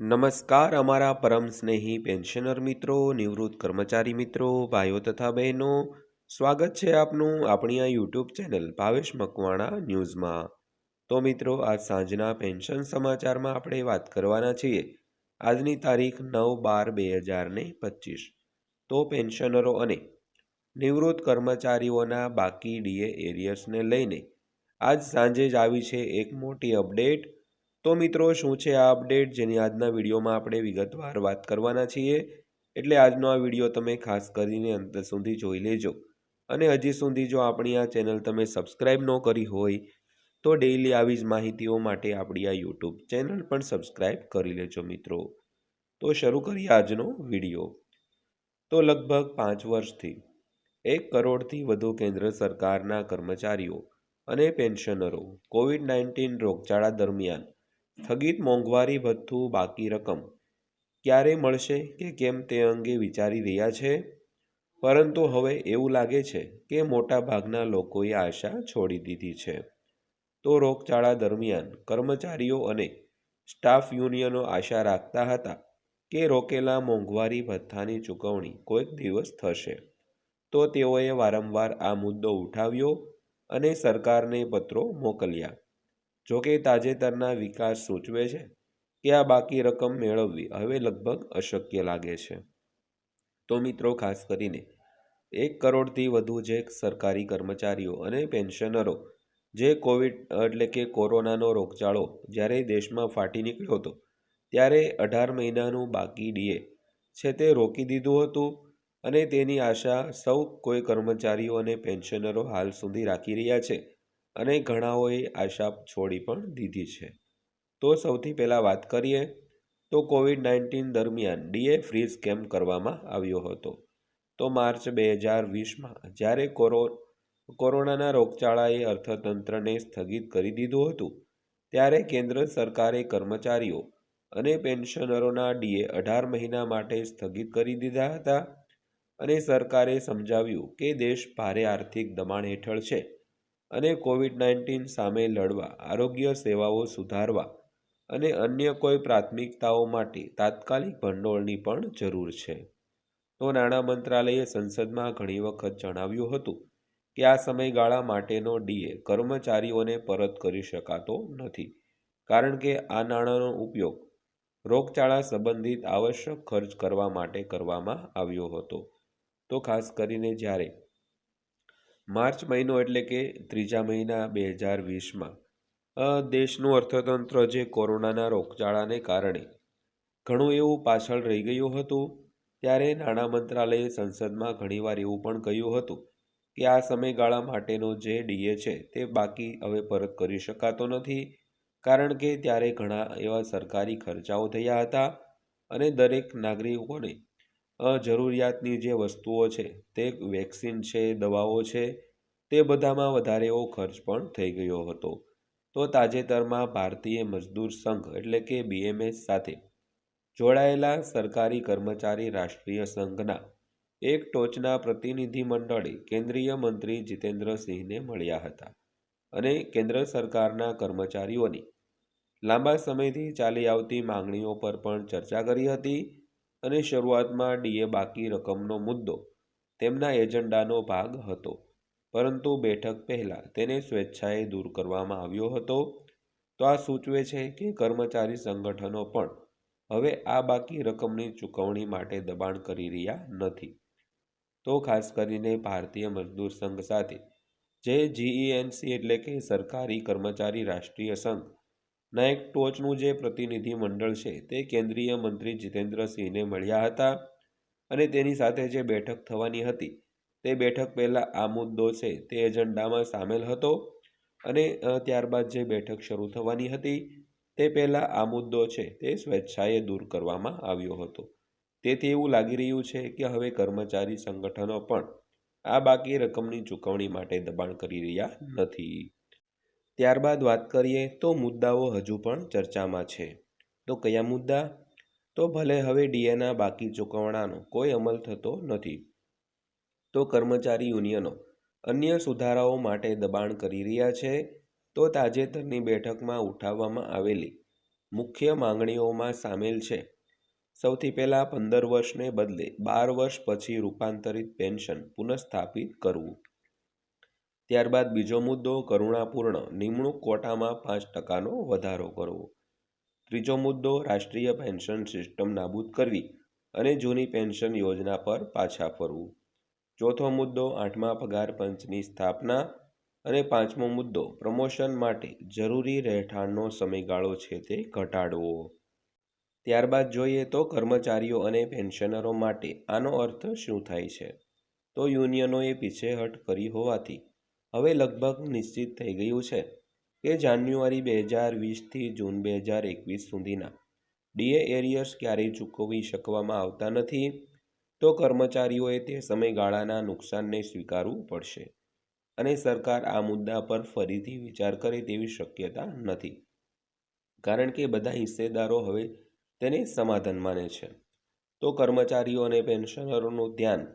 નમસ્કાર અમારા પરમ સ્નેહી પેન્શનર મિત્રો, નિવૃત્ત કર્મચારી મિત્રો, ભાઈઓ તથા બહેનો. સ્વાગત છે આપનું આપણી આ યુટ્યુબ ચેનલ ભાવેશ મકવાણા ન્યૂઝમાં. તો મિત્રો, આજ સાંજના પેન્શન સમાચારમાં આપણે વાત કરવાના છીએ. આજની તારીખ નવ બાર બે હજાર ને પચીસ. તો પેન્શનરો અને નિવૃત્ત કર્મચારીઓના બાકી ડીએ એરિયર્સને લઈને આજ સાંજે જ આવી છે એક મોટી અપડેટ. તો મિત્રો, શું છે આ અપડેટ જેની આજના વિડીયોમાં આપણે વિગતવાર વાત કરવાના છીએ. એટલે આજનો આ વીડિયો તમે ખાસ કરીને અંત સુધી જોઈ લેજો. અને હજી સુધી જો આપણી આ ચેનલ તમે સબસ્ક્રાઈબ ન કરી હોય, તો ડેઈલી આવી જ માહિતીઓ માટે આપણી આ યુટ્યુબ ચેનલ પણ સબસ્ક્રાઈબ કરી લેજો મિત્રો. તો શરૂ કરીએ આજનો વીડિયો. તો લગભગ પાંચ વર્ષથી એક કરોડથી વધુ કેન્દ્ર સરકારના કર્મચારીઓ અને પેન્શનરો કોવિડ નાઇન્ટીન રોગચાળા દરમિયાન સ્થગિત મોંઘવારી ભથ્થું બાકી રકમ ક્યારે મળશે કે કેમ તે અંગે વિચારી રહ્યા છે? પરંતુ હવે એવું લાગે છે કે મોટાભાગના લોકોએ આશા છોડી દીધી છે. તો રોગચાળા દરમિયાન કર્મચારીઓ અને સ્ટાફ યુનિયનો આશા રાખતા હતા કે રોકેલા મોંઘવારી ભથ્થાની ચૂકવણી કોઈક દિવસ થશે. તો તેઓએ વારંવાર આ મુદ્દો ઉઠાવ્યો અને સરકારને પત્રો મોકલ્યા. જોકે તાજેતરના વિકાસ સૂચવે છે કે આ બાકી રકમ મેળવવી હવે લગભગ અશક્ય લાગે છે. તો મિત્રો, ખાસ કરીને એક કરોડથી વધુ જે સરકારી કર્મચારીઓ અને પેન્શનરો જે કોવિડ એટલે કે કોરોનાનો રોગચાળો જ્યારે દેશમાં ફાટી નીકળ્યો હતો, ત્યારે અઢાર મહિનાનું બાકી ડીએ છે તે રોકી દીધું હતું અને તેની આશા સૌ કોઈ કર્મચારીઓ અને પેન્શનરો હાલ સુધી રાખી રહ્યા છે. અને ઘણાઓએ આશા છોડી પણ દીધી છે. તો સૌથી પહેલાં વાત કરીએ, તો કોવિડ નાઇન્ટીન દરમિયાન ડીએ ફ્રીઝ કેમ્પ કરવામાં આવ્યો હતો? તો માર્ચ બે હજાર વીસમાં જ્યારે કોરો, કોરોનાના રોગચાળાએ અર્થતંત્રને સ્થગિત કરી દીધું હતું, ત્યારે કેન્દ્ર સરકારે કર્મચારીઓ અને પેન્શનરોના ડીએ અઢાર મહિના માટે સ્થગિત કરી દીધા હતા અને સરકારે સમજાવ્યું કે દેશ ભારે આર્થિક દબાણ હેઠળ છે. અને કોવિડ નાઇન્ટીન સામે લડવા, આરોગ્ય સેવાઓ સુધારવા અને અન્ય કોઈ પ્રાથમિકતાઓ માટે તાત્કાલિક ભંડોળની પણ જરૂર છે. તો નાણાં મંત્રાલયે સંસદમાં ઘણી વખત જણાવ્યું હતું કે આ સમયગાળા માટેનો ડીએ કર્મચારીઓને પરત કરી શકાતો નથી, કારણ કે આ નાણાંનો ઉપયોગ રોગચાળા સંબંધિત આવશ્યક ખર્ચ કરવા માટે કરવામાં આવ્યો હતો. તો ખાસ કરીને જ્યારે માર્ચ મહિનો એટલે કે ત્રીજા મહિના બે હજાર વીસમાં દેશનું અર્થતંત્ર જે કોરોનાના રોગચાળાને કારણે ઘણું એવું પાછળ રહી ગયું હતું, ત્યારે નાણાં મંત્રાલયે સંસદમાં ઘણીવાર એવું પણ કહ્યું હતું કે આ સમયગાળા માટેનો જે ડીએ છે તે બાકી હવે પરત કરી શકાતો નથી, કારણ કે ત્યારે ઘણા એવા સરકારી ખર્ચાઓ થયા હતા અને દરેક નાગરિકોને જરૂરિયાતની જે વસ્તુઓ છે, તે વેક્સિન છે, દવાઓ છે, તે બધામાં વધારે એવો ખર્ચ પણ થઈ ગયો હતો. તો તાજેતરમાં ભારતીય મજદૂર સંઘ એટલે કે બીએમએસ સાથે જોડાયેલા સરકારી કર્મચારી રાષ્ટ્રીય સંઘના એક ટોચના પ્રતિનિધિ મંડળે કેન્દ્રીય મંત્રી જીતેન્દ્રસિંહને મળ્યા હતા અને કેન્દ્ર સરકારના કર્મચારીઓની લાંબા સમયથી ચાલી આવતી માંગણીઓ પર પણ ચર્ચા કરી હતી. અને શરૂઆતમાં ડીએ બાકી રકમનો મુદ્દો તેમના એજન્ડાનો ભાગ હતો. પરંતુ બેઠક પહેલાં તેને સ્વેચ્છાએ દૂર કરવામાં આવ્યો હતો. તો આ સૂચવે છે કે કર્મચારી સંગઠનો પણ હવે આ બાકી રકમની ચૂકવણી માટે દબાણ કરી રહ્યા નથી. તો ખાસ કરીને ભારતીય મજદૂર સંઘ સાથે, જે જીઈએનસી એટલે કે સરકારી કર્મચારી રાષ્ટ્રીય સંઘ ના એક ટોચનું જે પ્રતિનિધિ મંડળ છે તે કેન્દ્રીય મંત્રી જીતેન્દ્રસિંહને મળ્યા હતા અને તેની સાથે જે બેઠક થવાની હતી, તે બેઠક પહેલાં આ મુદ્દો છે તે એજન્ડામાં સામેલ હતો અને ત્યારબાદ જે બેઠક શરૂ થવાની હતી, તે પહેલાં આ મુદ્દો છે તે સ્વેચ્છાએ દૂર કરવામાં આવ્યો હતો. તેથી એવું લાગી રહ્યું છે કે હવે કર્મચારી સંગઠનો પણ આ બાકી રકમની ચૂકવણી માટે દબાણ કરી રહ્યા નથી. ત્યારબાદ વાત કરીએ તો મુદ્દાઓ હજુ પણ ચર્ચામાં છે. તો કયા મુદ્દા? તો ભલે હવે ડીએના બાકી ચૂકવણાનો કોઈ અમલ થતો નથી. તો કર્મચારી યુનિયનો અન્ય સુધારાઓ માટે દબાણ કરી રહ્યા છે. તો તાજેતરની બેઠકમાં ઉઠાવવામાં આવેલી મુખ્ય માંગણીઓમાં સામેલ છે. સૌથી પહેલાં પંદર વર્ષને બદલે બાર વર્ષ પછી રૂપાંતરિત પેન્શન પુનઃસ્થાપિત કરવું. ત્યારબાદ બીજો મુદ્દો, કરુણાપૂર્ણ. નિમણૂક કોટામાં પાંચ ટકાનો વધારો કરવો. ત્રીજો મુદ્દો, રાષ્ટ્રીય પેન્શન સિસ્ટમ નાબૂદ કરવી અને જૂની પેન્શન યોજના પર પાછા ફરવું. ચોથો મુદ્દો, આઠમા પગાર પંચની સ્થાપના. અને પાંચમો મુદ્દો, પ્રમોશન માટે જરૂરી રહેઠાણનો સમયગાળો છે તે ઘટાડવો. ત્યારબાદ જોઈએ તો કર્મચારીઓ અને પેન્શનરો માટે આનો અર્થ શું થાય છે? તો યુનિયનોએ પીછેહટ કરી હોવાથી હવે લગભગ નિશ્ચિત થઈ ગયું છે કે જાન્યુઆરી બે હજાર વીસથી જૂન બે હજાર એકવીસ સુધીના ડીએ એરિયર્સ ક્યારેય ચૂકવી શકવામાં આવતા નથી, તો કર્મચારીઓએ તે સમયગાળાના નુકસાનને સ્વીકારવું પડશે અને સરકાર આ મુદ્દા પર ફરીથી વિચાર કરે તેવી શક્યતા નથી. કારણ કે બધા હિસ્સેદારો હવે તેને સમાધાન માને છે. તો કર્મચારીઓ અને પેન્શનરોનું ધ્યાન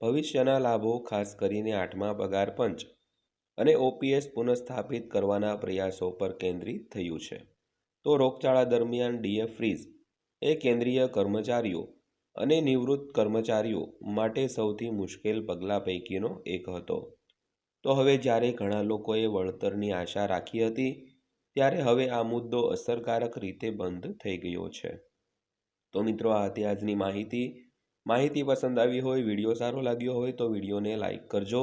ભવિષ્યના લાભો ખાસ કરીને આઠમા પગાર પંચ અને ઓપીએસ પુનઃસ્થાપિત કરવાના પ્રયાસો પર કેન્દ્રિત થયું છે. તો રોગચાળા દરમિયાન ડીએફ ફ્રીઝ, એ કેન્દ્રીય કર્મચારીઓ અને નિવૃત્ત કર્મચારીઓ માટે સૌથી મુશ્કેલ પગલાં પૈકીનો એક હતો. તો હવે જ્યારે ઘણા લોકોએ વળતરની આશા રાખી હતી, ત્યારે હવે આ મુદ્દો અસરકારક રીતે બંધ થઈ ગયો છે. તો મિત્રો, આ હતી આજની માહિતી. માહિતી પસંદ આવી હોય, વીડિયો સારો લાગ્યો હોય તો વિડીયોને લાઇક કરજો.